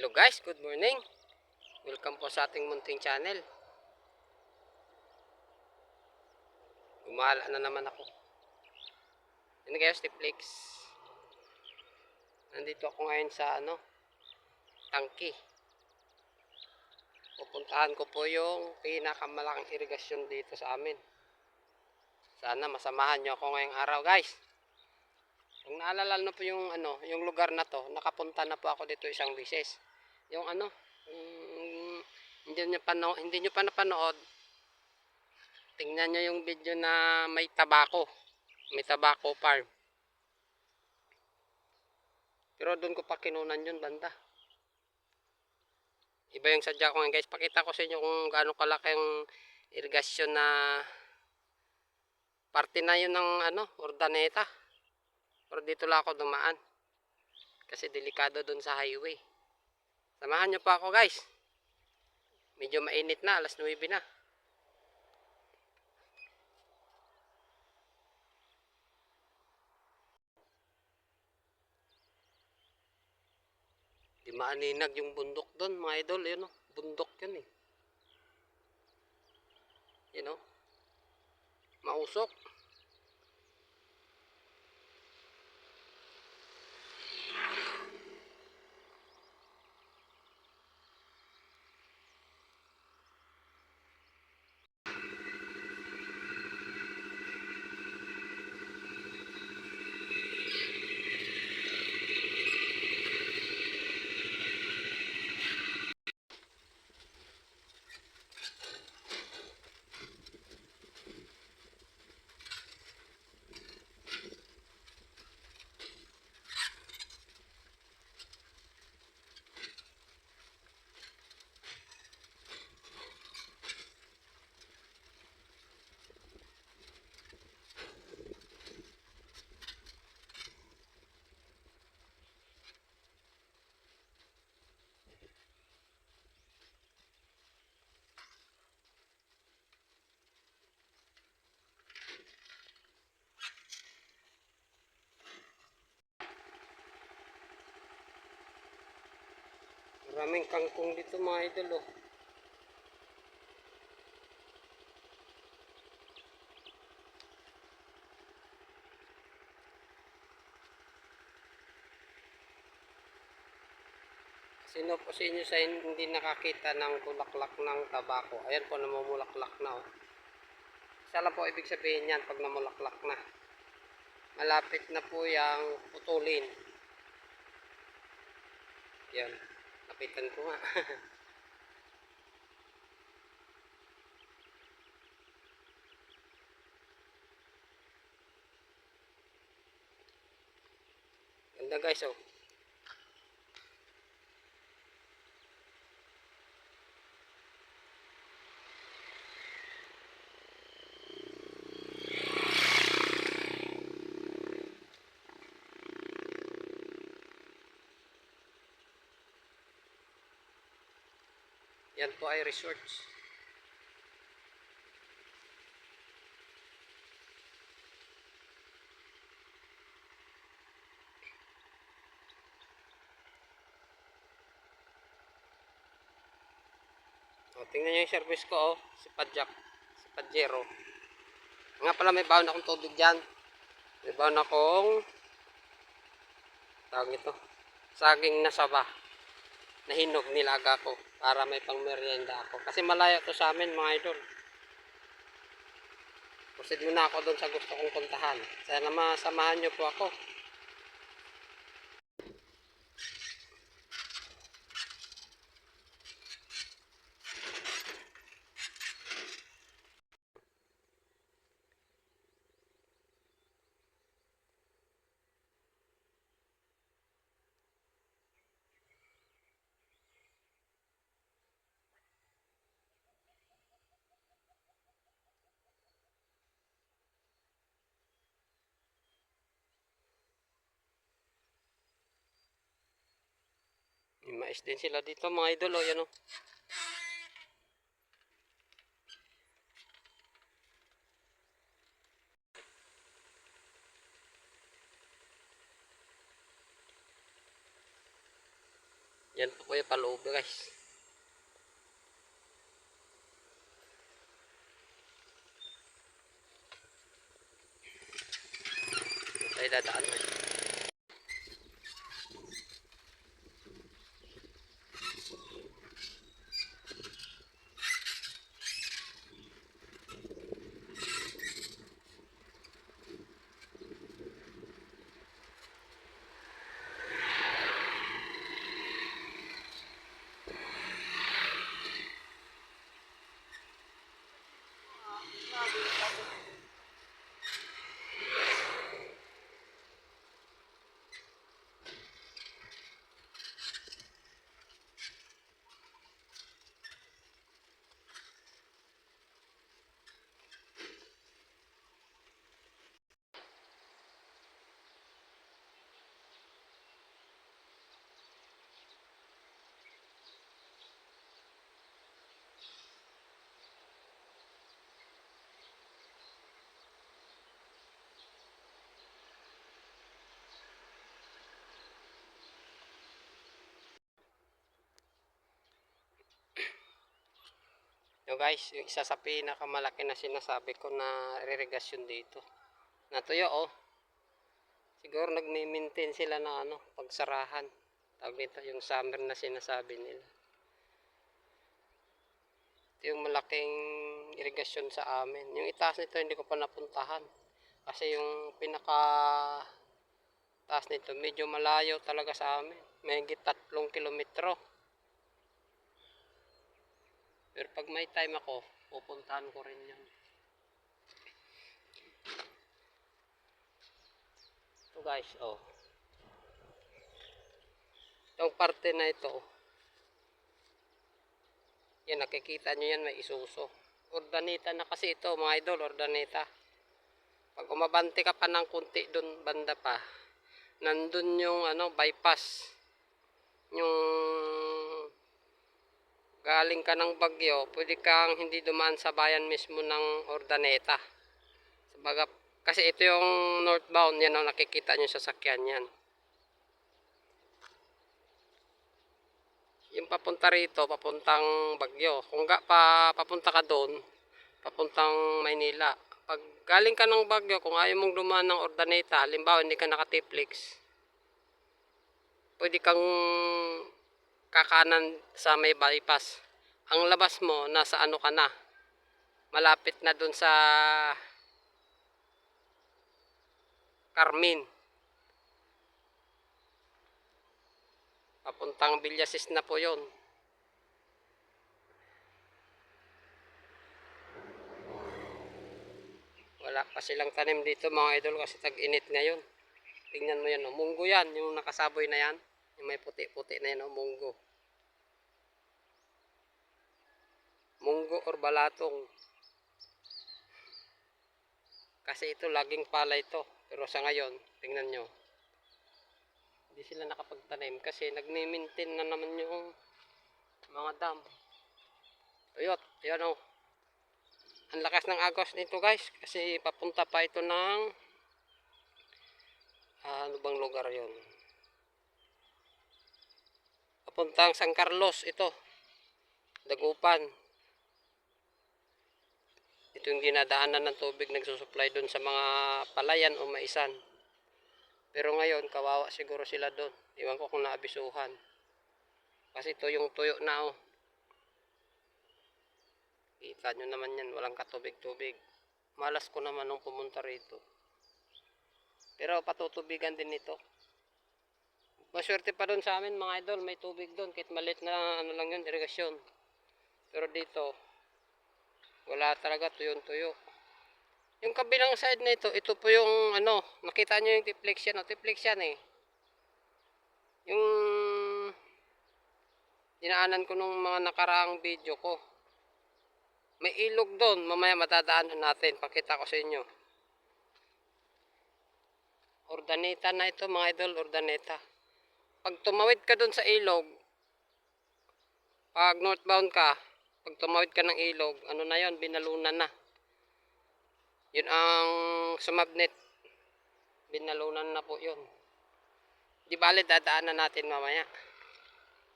Hello guys, good morning. Welcome po sa ating munting channel. Gumala na naman ako. Ano guys, Netflix. Nandito ako ngayon sa ano, tangki. Pupuntahan ko po yung pinakamalaking irigasyon dito sa amin. Sana masamahan nyo ako ngayong araw guys. Kung naalala na po yung ano, yung lugar na to, nakapunta na po ako dito isang bisis. Yung ano, yung, hindi niyo pa hindi niyo pa napanood. Tingnan niyo yung video na may tabako. May tabako farm. Pero doon ko pa kinunan yun banda. Iba yung sadya ko ngayon guys. Pakita ko sa inyo kung gaano kalaki yung irigasyon na parte na yun ng ano, ordaneta. Pero dito lang ako dumaan. Kasi delikado dun sa highway. Samahan nyo pa ako guys. Medyo mainit na. Alas 9 na. Di maaninag yung bundok doon mga idol. Yun oh. Bundok yun eh. Yun oh. Mausok. Maraming kangkong dito mga idol oh. Sino po sa inyo sa hindi nakakita ng bulaklak ng tabako? Ayan po namumulaklak na oh. Isa lang po ibig sabihin yan pag namulaklak na. Malapit na po yung putulin. Yan. Kapitan ko nga. Ganda guys oh. Po ay resorts. O, tingnan nyo yung service ko, oh. Si Padjak. Si Padjero. Nga pala, may baon akong tubig dyan. May baon akong tawag ito. Saging nasaba. Nahinog nilaga ko para may pang merienda ako. Kasi malayo to sa amin mga idol. Proceed muna ako doon sa gusto kong puntahan. Sana masamahan nyo po ako. May mais din sila dito mga idol. O, yan o. Yan po po yung paloob guys. Tayo dadaan. Yo guys, yung isa sa pinakamalaki na sinasabi ko na irrigasyon dito. Natuyo oh. Siguro nagme-maintain sila na ano, pagsarahan. Tawag nito yung summer na sinasabi nila. Ito yung malaking irigasyon sa amin. Yung itaas nito hindi ko pa napuntahan. Kasi yung pinaka taas nito medyo malayo talaga sa amin. May tatlong kilometro. Pero pag may time ako, pupuntahan ko rin yan. Ito guys, oh. Itong parte na ito, yan, nakikita nyo yan, may isuso. Ordaneta na kasi ito, mga idol, ordaneta. Pag umabante ka pa ng kunti doon, banda pa, nandun yung ano, bypass. Yung galing ka ng Bagyo, pwede kang hindi dumaan sa bayan mismo ng Ordaneta. Sabaga, kasi ito yung northbound, yan o, nakikita nyo sa sakyan yan. Yung papunta rito, papuntang Bagyo. Kung ga, pa, papunta ka doon, papuntang Maynila. Pag galing ka ng Bagyo, kung ayaw mong dumaan ng Ordaneta, halimbawa hindi ka nakatiplix, pwede kang kakanan sa may bypass. Ang labas mo, nasa ano ka na. Malapit na dun sa Carmen. Papuntang Villasis na po yon. Wala pa silang tanim dito mga idol kasi tag-init ngayon. Tingnan mo yan, oh. munggo yan, yung nakasaboy na yan. Yung may puti-puti na yan, oh, munggo. Munggo or balatong. Kasi ito, laging pala ito. Pero sa ngayon, tingnan nyo. Hindi sila nakapagtanim kasi nag-maintain na naman yung mga dam. Ayot, yan oh. Ang lakas ng agos nito guys kasi papunta pa ito ng ah, ano bang lugar yon? Papuntang San Carlos ito. Dagupan. Ito yung dinadaanan ng tubig nagsusupply doon sa mga palayan o maisan. Pero ngayon, kawawa siguro sila doon. Iwan ko kung naabisuhan. Kasi ito yung tuyo na oh. Kita nyo naman yan, walang katubig-tubig. Malas ko naman nung pumunta rito. Pero patutubigan din ito. Maswerte pa doon sa amin mga idol, may tubig doon. Kahit malit na ano lang yun, irigasyon. Pero dito, wala talaga tuyong-tuyo. Yung kabilang side na ito, ito po yung ano, nakita nyo yung yan, o yan eh. Yung dinaanan ko nung mga nakaraang video ko. May ilog doon, mamaya matadaanan natin, pakita ko sa inyo. Ordaneta na ito mga idol, ordaneta. Pag tumawid ka doon sa ilog, pag northbound ka, pag tumawid ka ng ilog, ano na yon binalunan na. Yun ang sumabnet. Binalunan na po yun. Di bale, dadaanan natin mamaya.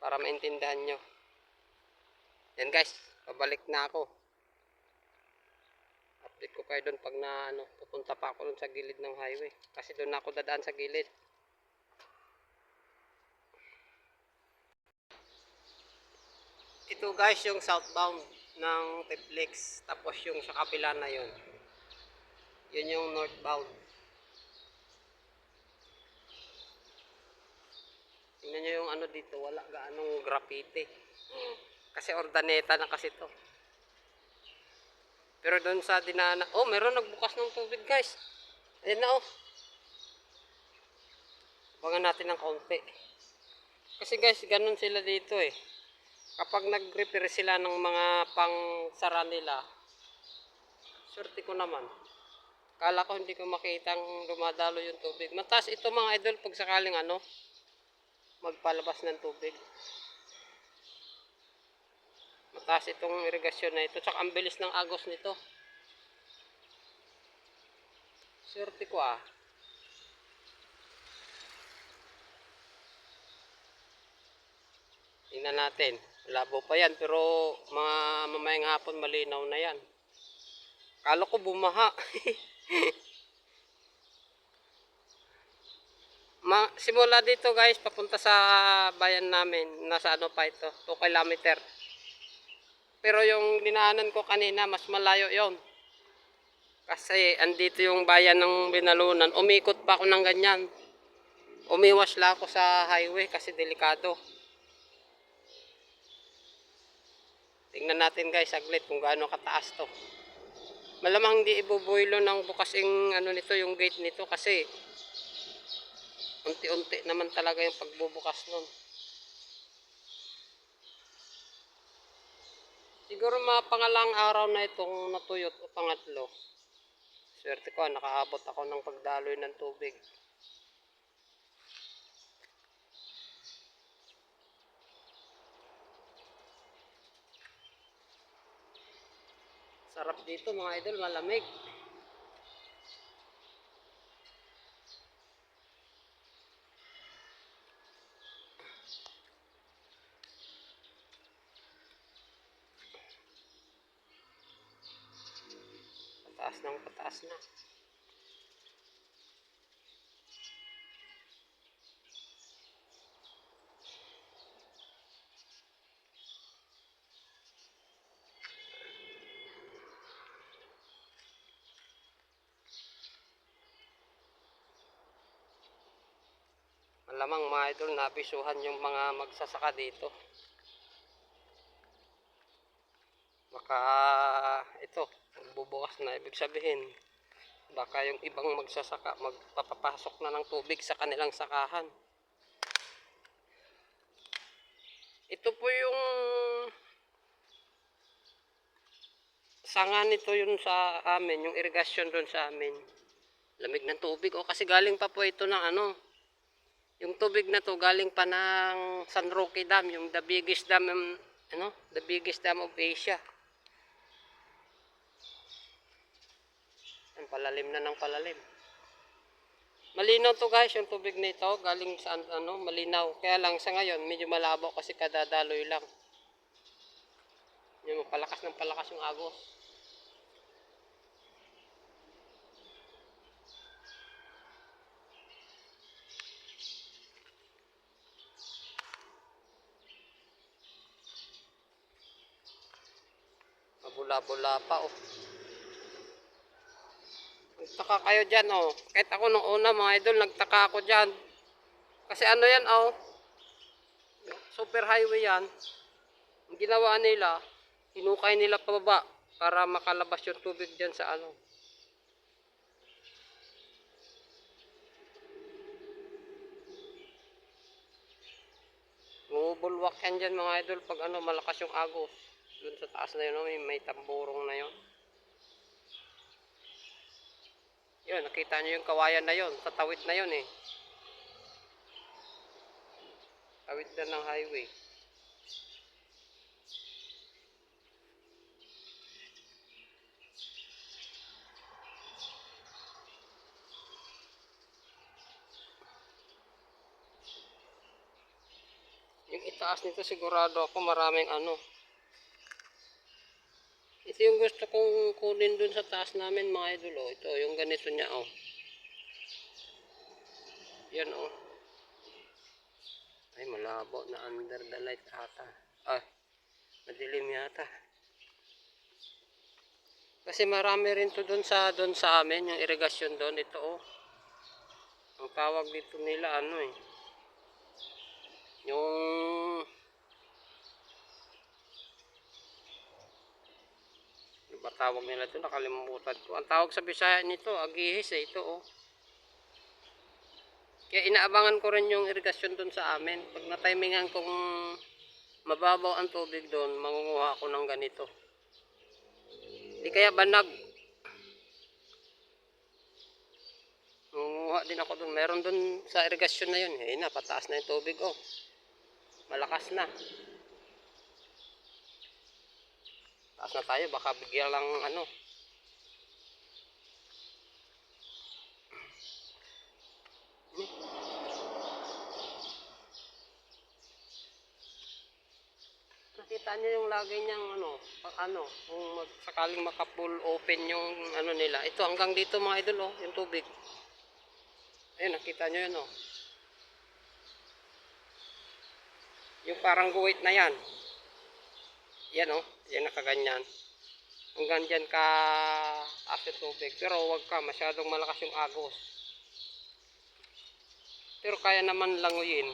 para maintindihan nyo. Yan guys, pabalik na ako. Update ko kayo doon pag na ano, pupunta pa ako doon sa gilid ng highway. Kasi doon ako dadaan sa gilid. Ito guys yung southbound ng Tiplex. Tapos yung sa kabila na yun. Yun yung northbound. Tingnan nyo yung ano dito, wala gaanong graffiti. Kasi ordaneta na kasi to. Pero doon sa dinana, oh meron nagbukas ng tubig guys. Ayan na oh. Abangan natin ng kaunti. Kasi guys, ganun sila dito eh. Kapag nag-repair sila ng mga pang sara nila, swerte ko naman. Kala ko hindi ko makitang dumadalo yung tubig. Mataas ito mga idol pag sakaling ano, magpalabas ng tubig. Mataas itong irigasyon na ito. Tsaka ang bilis ng agos nito. Swerte ko ah. Tingnan natin. Labo pa yan pero mga mamayang hapon malinaw na yan. Kala ko bumaha. Ma simula dito guys papunta sa bayan namin. Nasa ano pa ito? 2 kilometer. Pero yung dinaanan ko kanina mas malayo yon. Kasi andito yung bayan ng Binalunan. Umikot pa ako ng ganyan. Umiwas lang ako sa highway kasi delikado. Tingnan natin guys saglit kung gaano kataas to. Malamang hindi ibubuilo ng bukasing ano nito yung gate nito kasi unti-unti naman talaga yung pagbubukas nun. Siguro mga pangalang araw na itong natuyot o pangatlo. Swerte ko, nakaabot ako ng pagdaloy ng tubig. Sarap dito mga idol, malamig. Pataas ng pataas na. Malamang mga idol, nabisuhan yung mga magsasaka dito. Baka ito, magbubukas na. Ibig sabihin, baka yung ibang magsasaka magpapapasok na ng tubig sa kanilang sakahan. Ito po yung sanga nito yun sa amin, yung irigasyon doon sa amin. Lamig ng tubig. O kasi galing pa po ito ng ano, yung tubig na to galing pa ng San Roque Dam, yung the biggest dam, ano, the biggest dam of Asia. Ang palalim na ng palalim. Malinaw to guys, yung tubig na ito, galing sa ano, malinaw. Kaya lang sa ngayon, medyo malabo kasi kadadaloy lang. Yung palakas ng palakas yung agos. Mabula-bula pa oh. Nagtaka kayo dyan oh. Kahit ako nung una mga idol, nagtaka ako dyan. Kasi ano yan oh. Super highway yan. Ang ginawa nila, hinukay nila pababa para makalabas yung tubig dyan sa ano. Bumubulwak yan dyan mga idol pag ano malakas yung agos. Doon sa taas na yun, oh, may, may tamburong na yun. Yun, nakita nyo yung kawayan na yun. Sa tawid na yun eh. Tawid na ng highway. Yung itaas nito sigurado ako maraming ano. Yung gusto kong kunin dun sa taas namin mga idol. Oh. Ito yung ganito niya oh. Yan oh. Ay malabo na under the light ata. Ay, madilim yata. Kasi marami rin to doon sa doon sa amin, yung irigasyon doon ito oh. Ang tawag dito nila ano eh. Yung ano ba tawag nila ito? Nakalimutan ko. Ang tawag sa Bisaya nito, agihis eh. Ito oh. Kaya inaabangan ko rin yung irigasyon doon sa amin. Pag natimingan kong mababaw ang tubig doon, mangunguha ako ng ganito. Di kaya banag. Mangunguha din ako doon. Meron doon sa irigasyon na yun. Eh na, pataas na yung tubig oh. Malakas na. Taas na tayo, baka bigyan lang ano. Nakita niyo yung lagi niyang ano, pag ano, kung mag, sakaling maka-full open yung ano nila. Ito hanggang dito mga idol oh, yung tubig. Ayun, nakita niyo yun oh. Yung parang guhit na yan. Yan oh, yan nakaganyan. Hanggang dyan ka yung tubig. Pero huwag ka, masyadong malakas yung agos. Pero kaya naman languyin.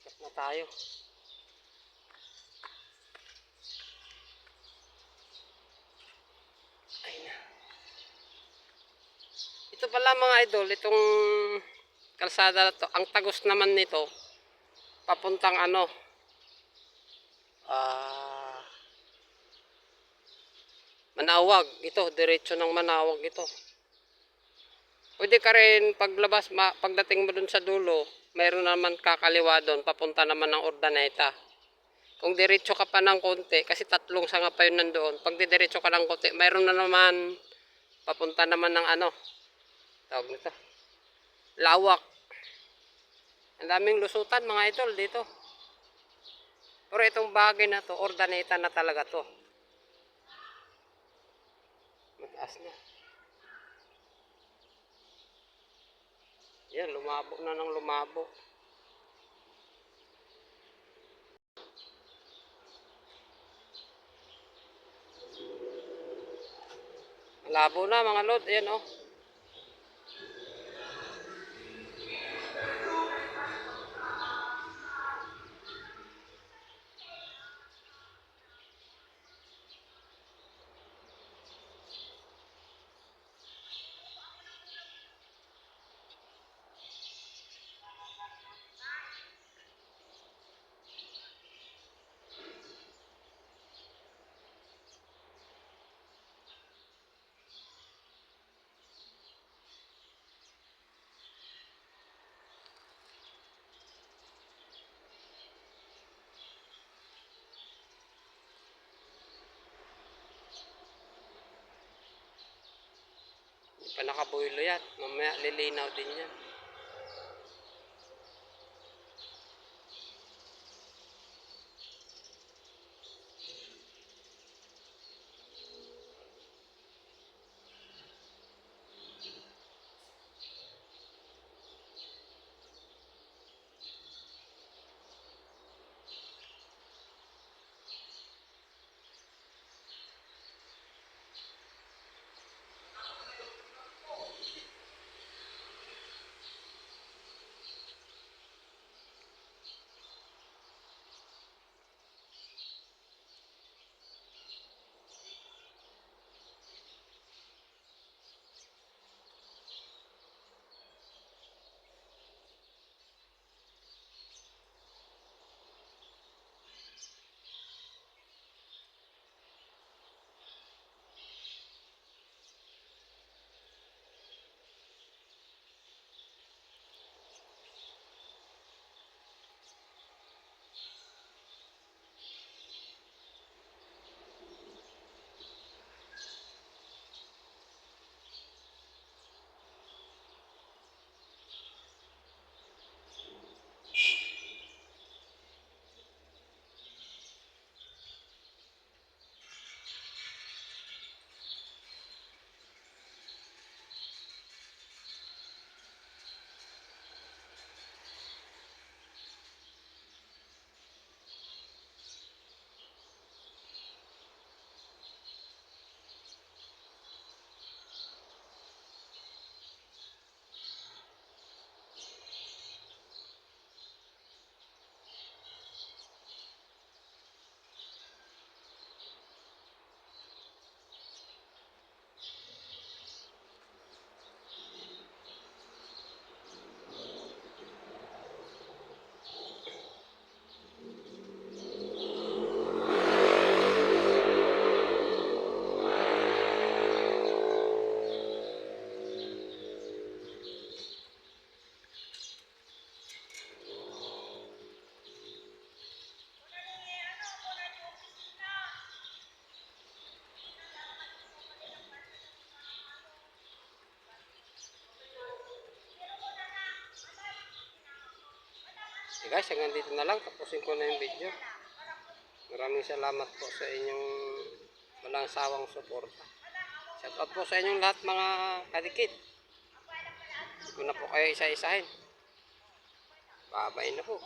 Gas na tayo. Ay. Ito pala mga idol, itong kalsada to, ang tagos naman nito, papuntang ano, ah, Manawag, ito, diretso ng Manawag ito. Pwede ka rin paglabas, ma, pagdating mo dun sa dulo, mayroon naman kakaliwa doon, papunta naman ng Ordaneta. Kung diretso ka pa ng konti, kasi tatlong sanga pa yun nandoon, pag diretso ka ng konti, mayroon na naman, papunta naman ng ano, tawag nito, lawak. Ang daming lusutan mga idol dito. Pero itong bagay na to, Ordaneta na talaga to. Mataas na. Yan, lumabo na ng lumabo. Malabo na mga lod. Ayan oh. Hindi pa nakaboilo yan. Mamaya lilinaw din yan. Guys, hanggang dito na lang. Tapusin ko na yung video. Maraming salamat po sa inyong walang sawang suporta. Shout out po sa inyong lahat mga kadikit. Hindi ko na po kayo isa-isahin. Babay na po.